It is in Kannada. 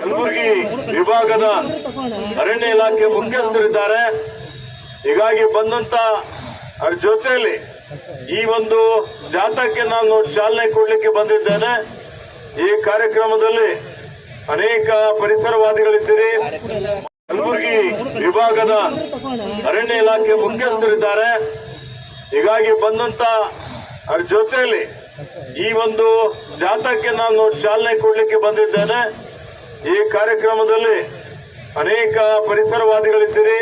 ಕಲಬುರಗಿ ವಿಭಾಗದ ಅರಣ್ಯ ಇಲಾಖೆ ಮುಖ್ಯಸ್ಥರಿದ್ದಾರೆ. ಹೀಗಾಗಿ ಬಂದಂತ ಅವ್ರ ಜೊತೆಯಲ್ಲಿ ಈ ಒಂದು ಜಾಥಾಕ್ಕೆ ನಾನು ಚಾಲನೆ ಕೊಡ್ಲಿಕ್ಕೆ ಬಂದಿದ್ದೇನೆ. ಈ ಕಾರ್ಯಕ್ರಮದಲ್ಲಿ ಅನೇಕ ಪರಿಸರವಾದಿಗಳಿದ್ದೀರಿ. ಕಲಬುರಗಿ ವಿಭಾಗದ ಅರಣ್ಯ ಇಲಾಖೆ ಮುಖ್ಯಸ್ಥರಿದ್ದಾರೆ. ಹೀಗಾಗಿ ಬಂದಂತ ಅವ್ರ ಜೊತೆಯಲ್ಲಿ ಈ ಒಂದು ಜಾಥಾಕ್ಕೆ ನಾನು ಚಾಲನೆ ಕೊಡಲಿಕ್ಕೆ ಬಂದಿದ್ದೇನೆ. ಈ ಕಾರ್ಯಕ್ರಮದಲ್ಲಿ ಅನೇಕ ಪರಿಸರವಾದಿಗಳಿದ್ದೀರಿ.